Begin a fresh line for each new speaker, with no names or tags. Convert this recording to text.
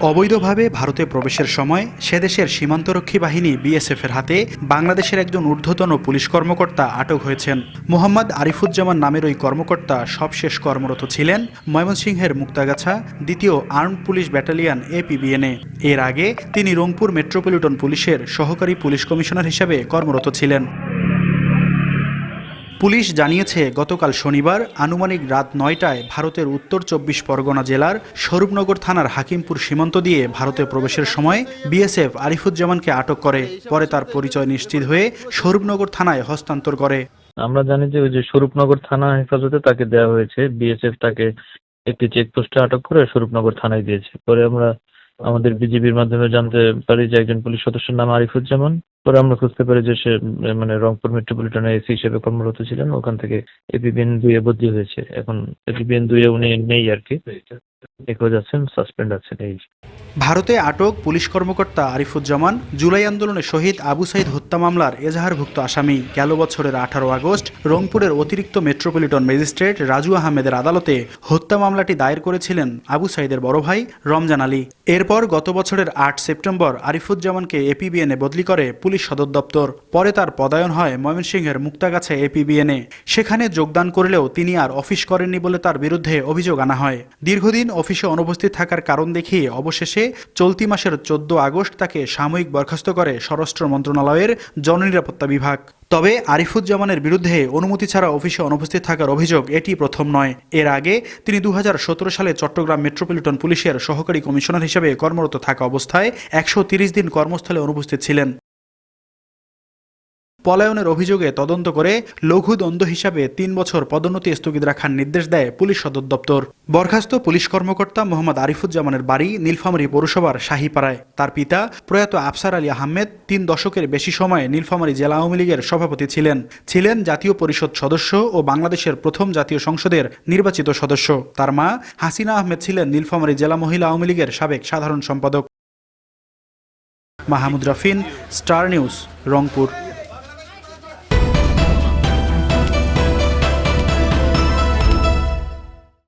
অবৈধভাবে ভারতে প্রবেশের সময় সে দেশের সীমান্তরক্ষী বাহিনী বিএসএফের হাতে বাংলাদেশের একজন ঊর্ধ্বতন পুলিশ কর্মকর্তা আটক হয়েছেন। মোহাম্মদ আরিফুজ্জামান নামের ওই কর্মকর্তা সবশেষ কর্মরত ছিলেন ময়মনসিংহের মুক্তাগাছা দ্বিতীয় আর্মড পুলিশ ব্যাটালিয়ন এপিবিএনএ এর আগে তিনি রংপুর মেট্রোপলিটন পুলিশের সহকারী পুলিশ কমিশনার হিসেবে কর্মরত ছিলেন। পুলিশ জানিয়েছে, গতকাল শনিবার আনুমানিক রাত নয়টায় ভারতের উত্তর চব্বিশ পরগনা জেলার স্বরূপনগর থানার হাকিমপুর সীমান্ত দিয়ে ভারতে প্রবেশের সময় বিএসএফ আরিফুজ্জামানকে আটক করে। পরে তার পরিচয় নিশ্চিত হয়ে স্বরূপনগর থানায় হস্তান্তর করে।
আমরা জানি যে ওই যে স্বরূপনগর থানা হেফাজতে তাকে দেওয়া হয়েছে। বিএসএফ তাকে একটি চেকপোস্টে আটক করে স্বরূপনগর থানায় দিয়েছে। পরে আমরা আমাদের বিজিবির মাধ্যমে জানতে পারি যে একজন পুলিশ সদস্যের নাম আরিফুজ্জামান। পরে আমরা খুঁজতে পারি যে সে মানে রংপুর মেট্রোপলিটনে এসি হিসেবে কর্মরত ছিলেন, ওখান থেকে এপিবিএন দুইয়ে বদলি হয়েছে। এখন এপিবিএন দুইয়ে উনি নেই আর কি।
ভারতে আটক পুলিশ কর্মকর্তা আরিফুজ্জামান। জুলাই আন্দোলনে শহীদ আবু সাইদ হত্যা মামলার এজাহারভুক্ত আসামি গেল বছরের আঠারো আগস্ট রংপুরের অতিরিক্ত মেট্রোপলিটন ম্যাজিস্ট্রেট রাজু আহমেদের আদালতে হত্যা মামলাটি দায়ের করেছিলেন আবু সাইদের বড় ভাই রমজান আলী। এরপর গত বছরের আট সেপ্টেম্বর আরিফুজ্জামানকে এপিবিএনে বদলি করে পুলিশ সদর দপ্তর। পরে তার পদায়ন হয় ময়মনসিংহের মুক্তাগাছা এপিবিএনে সেখানে যোগদান করলেও তিনি আর অফিস করেননি বলে তার বিরুদ্ধে অভিযোগ আনা হয়। দীর্ঘদিন অফিসে অনুপস্থিত থাকার কারণ দেখিয়ে অবশেষে চলতি মাসের চোদ্দ আগস্ট তাকে সাময়িক বরখাস্ত করে স্বরাষ্ট্র মন্ত্রণালয়ের জননিরাপত্তা বিভাগ। তবে আরিফুজ্জামানের বিরুদ্ধে অনুমতি ছাড়া অফিসে অনুপস্থিত থাকার অভিযোগ এটি প্রথম নয়। এর আগে তিনি দু হাজার সতেরো সালে চট্টগ্রাম মেট্রোপলিটন পুলিশের সহকারী কমিশনার হিসেবে কর্মরত থাকা অবস্থায় একশো দিন কর্মস্থলে অনুপস্থিত ছিলেন। পলায়নের অভিযোগে তদন্ত করে লঘু দ্বন্দ্ব হিসাবে তিন বছর পদোন্নতি স্থগিত রাখার নির্দেশ দেয় পুলিশ সদর দপ্তর। বরখাস্ত পুলিশ কর্মকর্তা মোহাম্মদ আরিফুজ্জামানের বাড়ি নীলফামারী পৌরসভার শাহীপাড়ায়। তার পিতা, প্রয়াত আফসার আলী আহমেদ, তিন দশকের বেশি সময় নীলফামারী জেলা আওয়ামী লীগের সভাপতি ছিলেন। ছিলেন জাতীয় পরিষদ সদস্য ও বাংলাদেশের প্রথম জাতীয় সংসদের নির্বাচিত সদস্য। তার মা হাসিনা আহমেদ ছিলেন নীলফামারী জেলা মহিলা আওয়ামী লীগের সাবেক সাধারণ সম্পাদক। মাহমুদ রাফিন, স্টার নিউজ, রংপুর।